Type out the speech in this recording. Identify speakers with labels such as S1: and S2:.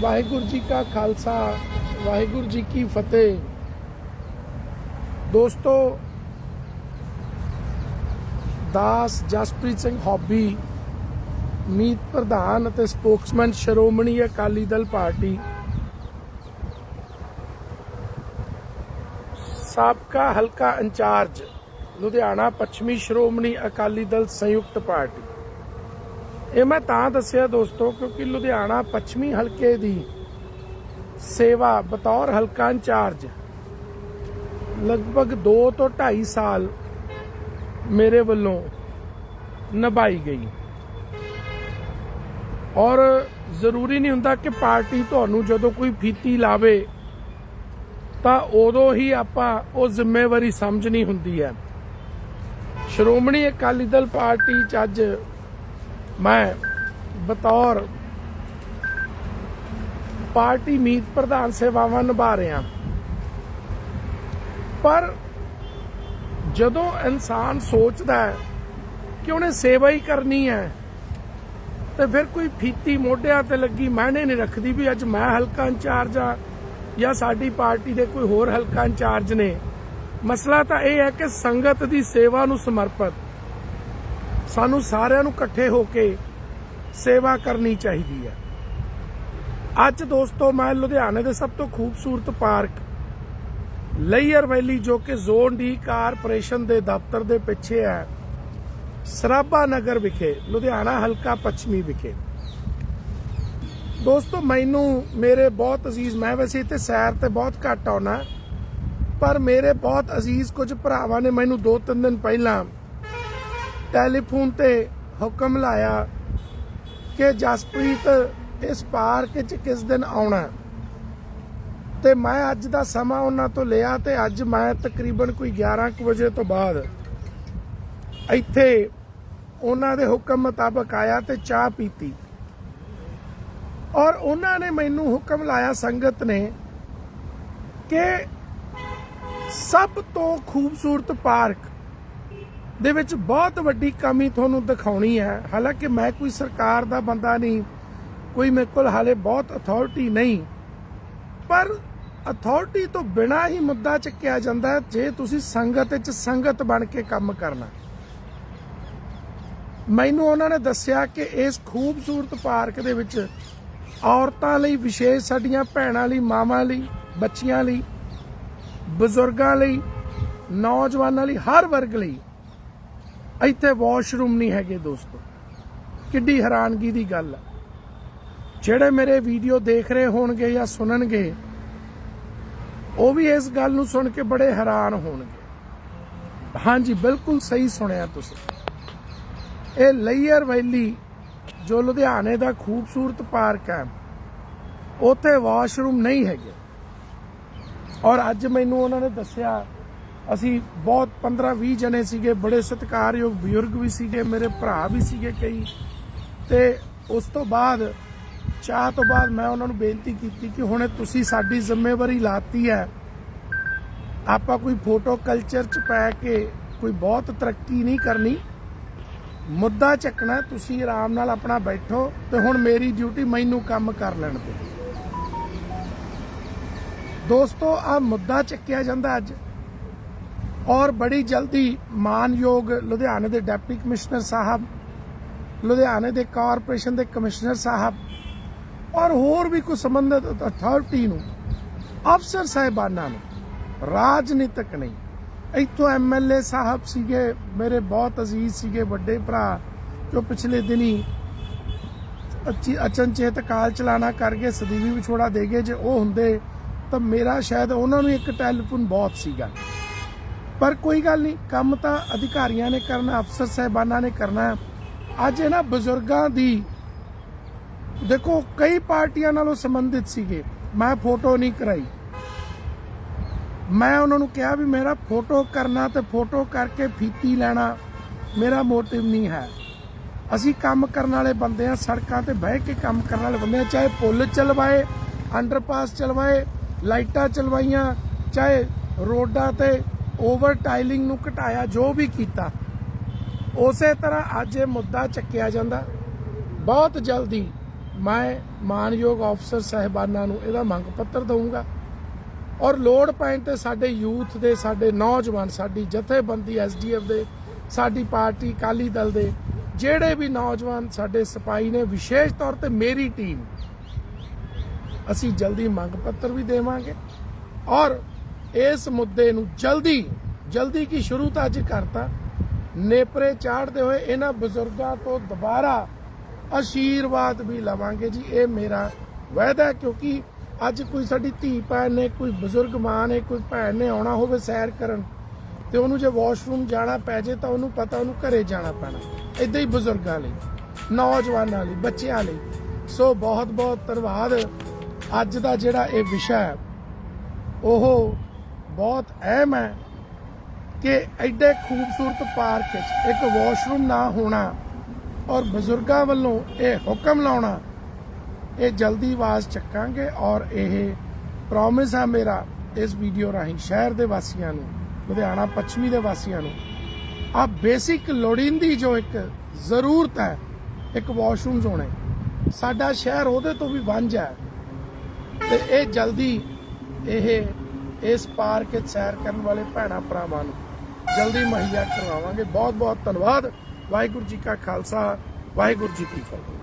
S1: ਵਾਹਿਗੁਰੂ ਜੀ ਕਾ ਖਾਲਸਾ, ਵਾਹਿਗੁਰੂ ਜੀ ਕੀ ਫਤਿਹ। ਦੋਸਤੋ, ਦਾਸ ਜਸਪ੍ਰੀਤ ਸਿੰਘ ਹੌਬੀ, ਮੀਤ ਪ੍ਰਧਾਨ ਅਤੇ ਸਪੋਕਸਮੈਨ ਸ਼੍ਰੋਮਣੀ ਅਕਾਲੀ ਦਲ ਪਾਰਟੀ, ਸਾਬਕਾ ਹਲਕਾ ਇੰਚਾਰਜ, ਲੁਧਿਆਣਾ ਪੱਛਮੀ ਸ਼੍ਰੋਮਣੀ ਅਕਾਲੀ ਦਲ ਸੰਯੁਕਤ ਪਾਰਟੀ। ਇਹ ਮੈਂ ਤਾਂ ਦੱਸਿਆ ਦੋਸਤੋ, ਕਿਉਂਕਿ ਲੁਧਿਆਣਾ ਪੱਛਮੀ ਹਲਕੇ ਦੀ ਸੇਵਾ ਬਤੌਰ ਹਲਕਾ ਇੰਚਾਰਜ ਲਗਭਗ 2 ਤੋਂ 2.5 ਸਾਲ ਮੇਰੇ ਵੱਲੋਂ ਨਿਭਾਈ ਗਈ। ਔਰ ਜ਼ਰੂਰੀ ਨਹੀਂ ਹੁੰਦਾ ਕਿ ਪਾਰਟੀ ਤੁਹਾਨੂੰ ਜਦੋਂ ਕੋਈ ਫੀਤੀ ਲਾਵੇ, ਤਾਂ ਉਦੋਂ ਹੀ ਆਪਾਂ ਉਹ ਜ਼ਿੰਮੇਵਾਰੀ ਸਮਝਣੀ ਹੁੰਦੀ ਹੈ। ਸ਼੍ਰੋਮਣੀ ਅਕਾਲੀ ਦਲ ਪਾਰਟੀ ਚ ਅੱਜ ਮੈਂ ਬਤੌਰ ਪਾਰਟੀ ਮੀਤ ਪ੍ਰਧਾਨ ਸੇਵਾਵਾਂ ਨਿਭਾ ਰਿਹਾ। ਪਰ ਜਦੋਂ ਇਨਸਾਨ ਸੋਚਦਾ ਹੈ ਕਿ ਉਹਨੇ ਸੇਵਾ ਹੀ ਕਰਨੀ ਹੈ, ਤੇ ਫਿਰ ਕੋਈ ਫੀਤੀ ਮੋਢਿਆਂ ਤੇ ਲੱਗੀ ਮਾਇਨੇ ਨਹੀਂ ਰੱਖਦੀ ਵੀ ਅੱਜ ਮੈਂ ਹਲਕਾ ਇੰਚਾਰਜ ਆ ਜਾਂ ਸਾਡੀ ਪਾਰਟੀ ਦੇ ਕੋਈ ਹੋਰ ਹਲਕਾ ਇੰਚਾਰਜ ਨੇ। ਮਸਲਾ ਤਾਂ ਇਹ ਹੈ ਕਿ ਸੰਗਤ ਦੀ ਸੇਵਾ ਨੂੰ ਸਮਰਪਿਤ ਸਾਨੂੰ ਸਾਰਿਆਂ ਨੂੰ ਇਕੱਠੇ ਹੋ ਕੇ ਸੇਵਾ ਕਰਨੀ ਚਾਹੀਦੀ ਹੈ। ਅੱਜ ਦੋਸਤੋ, ਮੈਂ ਲੁਧਿਆਣੇ ਦੇ ਸਭ ਤੋਂ ਖੂਬਸੂਰਤ ਪਾਰਕ ਲਈਅਰ ਵੈਲੀ, ਜੋ ਕਿ ਜ਼ੋਨ ਡੀ ਕਾਰਪੋਰੇਸ਼ਨ ਦੇ ਦਫ਼ਤਰ ਦੇ ਪਿੱਛੇ ਹੈ, ਸਰਾਭਾ ਨਗਰ ਵਿਖੇ, ਲੁਧਿਆਣਾ ਹਲਕਾ ਪੱਛਮੀ ਵਿਖੇ। ਦੋਸਤੋ, ਮੈਨੂੰ ਮੇਰੇ ਬਹੁਤ ਅਜ਼ੀਜ਼, ਮੈਂ ਵੈਸੇ ਇੱਥੇ ਸੈਰ ਤੇ ਬਹੁਤ ਘੱਟ ਆਉਣਾ, ਪਰ ਮੇਰੇ ਬਹੁਤ ਅਜ਼ੀਜ਼ ਕੁਝ ਭਰਾਵਾਂ ਨੇ ਮੈਨੂੰ 2-3 ਦਿਨ ਪਹਿਲਾਂ ਟੈਲੀਫੋਨ ਤੇ ਹੁਕਮ ਲਾਇਆ ਕਿ ਜਸਪ੍ਰੀਤ ਇਸ ਪਾਰਕ 'ਚ ਕਿਸ ਦਿਨ ਆਉਣਾ ਤੇ ਮੈਂ ਅੱਜ ਦਾ ਸਮਾਂ ਉਹਨਾਂ ਤੋਂ ਲਿਆ ਤੇ ਅੱਜ ਮੈਂ ਤਕਰੀਬਨ ਕੋਈ 11 ਕੁ ਵਜੇ ਤੋਂ ਬਾਅਦ ਇੱਥੇ ਉਹਨਾਂ ਦੇ ਹੁਕਮ ਮੁਤਾਬਕ ਆਇਆ ਤੇ ਚਾਹ ਪੀਤੀ। ਔਰ ਉਹਨਾਂ ਨੇ ਮੈਨੂੰ ਹੁਕਮ ਲਾਇਆ ਸੰਗਤ ਨੇ ਕਿ ਸਭ ਤੋਂ ਖੂਬਸੂਰਤ ਪਾਰਕ ਦੇ ਵਿੱਚ ਬਹੁਤ ਵੱਡੀ ਕਮੀ ਤੁਹਾਨੂੰ ਦਿਖਾਉਣੀ ਹੈ। ਹਾਲਾਂਕਿ ਮੈਂ ਕੋਈ ਸਰਕਾਰ ਦਾ ਬੰਦਾ ਨਹੀਂ, ਕੋਈ ਮੇਰੇ ਕੋਲ ਹਾਲੇ ਬਹੁਤ ਅਥਾਰਟੀ ਨਹੀਂ। ਪਰ ਅਥਾਰਟੀ ਤੋਂ ਬਿਨਾ ਹੀ ਮੁੱਦਾ ਚੱਕਿਆ ਜਾਂਦਾ ਜੇ ਤੁਸੀਂ ਸੰਗਤ ਵਿੱਚ ਸੰਗਤ ਬਣ ਕੇ ਕੰਮ ਕਰਨਾ। ਮੈਨੂੰ ਉਹਨਾਂ ਨੇ ਦੱਸਿਆ ਕਿ ਇਸ ਖੂਬਸੂਰਤ ਪਾਰਕ ਦੇ ਵਿੱਚ ਔਰਤਾਂ ਲਈ ਵਿਸ਼ੇਸ਼ ਸਾਡੀਆਂ ਭੈਣਾਂ ਲਈ, ਮਾਵਾਂ ਲਈ, ਬੱਚੀਆਂ ਲਈ, ਬਜ਼ੁਰਗਾਂ ਲਈ, ਨੌਜਵਾਨਾਂ ਲਈ, ਹਰ ਵਰਗ ਲਈ ਇੱਥੇ ਵਾਸ਼ਰੂਮ ਨਹੀਂ ਹੈਗੇ ਦੋਸਤੋ। ਕਿੱਡੀ ਹੈਰਾਨਗੀ ਦੀ ਗੱਲ ਹੈ ਜਿਹੜੇ ਮੇਰੇ ਵੀਡੀਓ ਦੇਖ ਰਹੇ ਹੋਣਗੇ ਜਾਂ ਸੁਣਨਗੇ, ਉਹ ਵੀ ਇਸ ਗੱਲ ਨੂੰ ਸੁਣ ਕੇ ਬੜੇ ਹੈਰਾਨ ਹੋਣਗੇ। ਹਾਂਜੀ, ਬਿਲਕੁਲ ਸਹੀ ਸੁਣਿਆ ਤੁਸੀਂ। ਇਹ ਲਈਅਰ ਵੈਲੀ ਜੋ ਲੁਧਿਆਣੇ ਦਾ ਖੂਬਸੂਰਤ ਪਾਰਕ ਹੈ, ਉੱਥੇ ਵਾਸ਼ਰੂਮ ਨਹੀਂ ਹੈਗੇ। ਔਰ ਅੱਜ ਮੈਨੂੰ ਉਹਨਾਂ ਨੇ ਦੱਸਿਆ ਅਸੀਂ ਬਹੁਤ 15 20 ਜਣੇ ਸੀਗੇ, ਬੜੇ ਸਤਿਕਾਰਯੋਗ ਬਜ਼ੁਰਗ ਵੀ ਸੀਗੇ, ਮੇਰੇ ਭਰਾ ਵੀ ਸੀਗੇ ਕਈ। ਤੇ ਉਸ ਤੋਂ ਬਾਅਦ, ਚਾਹ ਤੋਂ ਬਾਅਦ ਮੈਂ ਉਹਨਾਂ ਨੂੰ ਬੇਨਤੀ ਕੀਤੀ ਕਿ ਹੁਣ ਤੁਸੀਂ ਸਾਡੀ ਜ਼ਿੰਮੇਵਾਰੀ ਲਾਤੀ ਹੈ। ਆਪਾਂ ਕੋਈ ਫੋਟੋ ਕਲਚਰ ਚ ਪੈ ਕੇ ਕੋਈ ਬਹੁਤ ਤਰੱਕੀ ਨਹੀਂ ਕਰਨੀ। ਮੁੱਦਾ ਚੱਕਣਾ ਤੁਸੀਂ ਆਰਾਮ ਨਾਲ ਆਪਣਾ ਬੈਠੋ ਤੇ ਹੁਣ ਮੇਰੀ ਡਿਊਟੀ ਮੈਨੂੰ ਕੰਮ ਕਰ ਲੈਣ ਦਿਓ। ਦੋਸਤੋ ਆ ਮੁੱਦਾ ਚੱਕਿਆ ਜਾਂਦਾ ਅੱਜ। ਔਰ ਬੜੀ ਜਲਦੀ ਮਾਨਯੋਗ ਲੁਧਿਆਣੇ ਦੇ ਡਿਪਟੀ ਕਮਿਸ਼ਨਰ ਸਾਹਿਬ, ਲੁਧਿਆਣੇ ਦੇ ਕਾਰਪੋਰੇਸ਼ਨ ਦੇ ਕਮਿਸ਼ਨਰ ਸਾਹਿਬ ਔਰ ਹੋਰ ਵੀ ਕੋਈ ਸੰਬੰਧਿਤ ਅਥਾਰਟੀ ਨੂੰ, ਅਫਸਰ ਸਾਹਿਬਾਨਾਂ ਨੂੰ, ਰਾਜਨੀਤਿਕ ਨਹੀਂ। ਇੱਥੋਂ ਐਮਐਲਏ ਸਾਹਿਬ ਸੀਗੇ, ਮੇਰੇ ਬਹੁਤ ਅਜ਼ੀਜ਼ ਸੀਗੇ ਵੱਡੇ ਭਰਾ, ਜੋ ਪਿਛਲੇ ਦਿਨੀ ਅਚਨਚੇਤ ਕਾਲ ਚਲਾਣਾ ਕਰਕੇ ਸਦੀਵੀ ਵਿਛੋੜਾ ਦੇ ਗਏ, ਜੇ ਉਹ ਹੁੰਦੇ ਤਾਂ ਮੇਰਾ ਸ਼ਾਇਦ ਉਹਨਾਂ ਨੂੰ ਇੱਕ ਟੈਲੀਫੋਨ ਬਹੁਤ ਸੀਗਾ। ਪਰ ਕੋਈ ਗੱਲ ਨਹੀਂ, ਕੰਮ ਤਾਂ ਅਧਿਕਾਰੀਆਂ ਨੇ ਕਰਨਾ, ਅਫਸਰ ਸਾਹਿਬਾਨਾਂ ਨੇ ਕਰਨਾ ਅੱਜ ਇਹਨਾਂ ਬਜ਼ੁਰਗਾਂ ਦੀ, ਦੇਖੋ, ਕਈ ਪਾਰਟੀਆਂ ਨਾਲੋਂ ਸੰਬੰਧਿਤ ਸੀਗੇ। ਮੈਂ ਫੋਟੋ ਨਹੀਂ ਕਰਾਈ। ਮੈਂ ਉਹਨਾਂ ਨੂੰ ਕਿਹਾ ਵੀ ਮੇਰਾ ਫੋਟੋ ਕਰਨਾ ਤੇ ਫੋਟੋ ਕਰਕੇ ਫੀਤੀ ਲੈਣਾ ਮੇਰਾ ਮੋਟਿਵ ਨਹੀਂ ਹੈ। ਅਸੀਂ ਕੰਮ ਕਰਨ ਵਾਲੇ ਬੰਦੇ ਆ ਸੜਕਾਂ ਤੇ ਬਹਿ ਕੇ ਕੰਮ ਕਰਨ ਵਾਲੇ ਬੰਦੇ ਆ ਚਾਹੇ ਪੁਲ ਚਲਵਾਏ, ਅੰਡਰਪਾਸ ਚਲਵਾਏ, ਲਾਈਟਾਂ ਚਲਵਾਈਆਂ, ਚਾਹੇ ਰੋਡਾਂ ਤੇ ਓਵਰ ਟਾਈਲਿੰਗ ਨੂੰ ਘਟਾਇਆ, ਜੋ ਵੀ ਕੀਤਾ। ਉਸੇ ਤਰ੍ਹਾਂ ਅੱਜ ਇਹ ਮੁੱਦਾ ਚੱਕਿਆ ਜਾਂਦਾ। ਬਹੁਤ ਜਲਦੀ ਮੈਂ ਮਾਨਯੋਗ ਅਫਸਰ ਸਹਿਬਾਨਾਂ ਨੂੰ ਇਹਦਾ ਮੰਗ ਪੱਤਰ ਦਊਂਗਾ। ਔਰ ਲੋੜ ਪੈਣ ਤੇ ਸਾਡੇ ਯੂਥ ਦੇ, ਸਾਡੇ ਨੌਜਵਾਨ, ਸਾਡੀ ਜਥੇਬੰਦੀ ਐਸਡੀਐਫ ਦੇ, ਸਾਡੀ ਪਾਰਟੀ ਕਾਲੀ ਦਲ ਦੇ, ਜਿਹੜੇ ਵੀ ਨੌਜਵਾਨ ਸਾਡੇ ਸਿਪਾਹੀ ਨੇ, ਵਿਸ਼ੇਸ਼ ਤੌਰ ਤੇ ਮੇਰੀ ਟੀਮ ਅਸੀਂ ਜਲਦੀ ਮੰਗ ਪੱਤਰ ਵੀ ਦੇਵਾਂਗੇ। ਔਰ ਇਸ ਮੁੱਦੇ ਨੂੰ ਜਲਦੀ ਜਲਦੀ ਕੀ ਸ਼ੁਰੂ ਤਾਂ ਅੱਜ ਕਰਤਾ। ਨੇਪਰੇ ਚਾੜਦੇ ਹੋਏ ਇਹਨਾਂ ਬਜ਼ੁਰਗਾਂ ਤੋਂ ਦੁਬਾਰਾ ਆਸ਼ੀਰਵਾਦ ਵੀ ਲਵਾਂਗੇ ਜੀ। ਇਹ ਮੇਰਾ ਵਾਅਦਾ ਕਿਉਂਕਿ ਅੱਜ ਕੋਈ ਸਾਡੀ ਧੀ ਭੈਣ ਨੇ, ਕੋਈ ਬਜ਼ੁਰਗ ਮਾਂ ਨੇ, ਕੋਈ ਭੈਣ ਨੇ ਆਉਣਾ ਹੋਵੇ ਸੈਰ ਕਰਨ ਤੇ ਉਹਨੂੰ ਜੇ ਵਾਸ਼ਰੂਮ ਜਾਣਾ ਪੈ ਜੇ ਤਾਂ ਉਹਨੂੰ ਪਤਾ ਉਹਨੂੰ ਘਰੇ ਜਾਣਾ ਪੈਣਾ। ਇਦਾਂ ਹੀ ਬਜ਼ੁਰਗਾਂ ਲਈ, ਨੌਜਵਾਨਾਂ ਲਈ, ਬੱਚਿਆਂ ਲਈ। ਸੋ ਬਹੁਤ ਬਹੁਤ ਧੰਨਵਾਦ। ਅੱਜ ਦਾ ਜਿਹੜਾ ਇਹ ਵਿਸ਼ਾ ਹੈ, ਉਹ ਬਹੁਤ ਅਹਿਮ ਹੈ ਕਿ ਐਡੇ ਖੂਬਸੂਰਤ ਪਾਰਕ 'ਚ ਇੱਕ ਵਾਸ਼ਰੂਮ ਨਾ ਹੋਣਾ ਔਰ ਬਜ਼ੁਰਗਾਂ ਵੱਲੋਂ ਇਹ ਹੁਕਮ ਲਾਉਣਾ, ਇਹ ਜਲਦੀ ਆਵਾਜ਼ ਚੱਕਾਂਗੇ ਔਰ ਇਹ ਪ੍ਰੋਮਿਸ ਆ ਮੇਰਾ ਇਸ ਵੀਡੀਓ ਰਾਹੀਂ ਸ਼ਹਿਰ ਦੇ ਵਾਸੀਆਂ ਨੂੰ, ਲੁਧਿਆਣਾ ਪੱਛਮੀ ਦੇ ਵਾਸੀਆਂ ਨੂੰ। ਆ ਬੇਸਿਕ ਲੋੜੀਂਦੀ ਜੋ ਇੱਕ ਜ਼ਰੂਰਤ ਹੈ, ਇੱਕ ਵਾਸ਼ਰੂਮਸ ਹੋਣੇ, ਸਾਡਾ ਸ਼ਹਿਰ ਉਹਦੇ ਤੋਂ ਵੀ ਵਾਂਝਾ ਹੈ। ਤੇ ਇਹ ਜਲਦੀ ਇਹ ਇਸ ਪਾਰਕ ਵਿੱਚ ਸੈਰ ਕਰਨ ਵਾਲੇ ਭੈਣਾਂ ਭਰਾਵਾਂ ਨੂੰ ਜਲਦੀ ਮੁਹੱਈਆ ਕਰਵਾਵਾਂਗੇ। ਬਹੁਤ ਬਹੁਤ ਧੰਨਵਾਦ। ਵਾਹਿਗੁਰੂ ਜੀ ਕਾ ਖਾਲਸਾ, ਵਾਹਿਗੁਰੂ ਜੀ ਕੀ ਫਤਿਹ।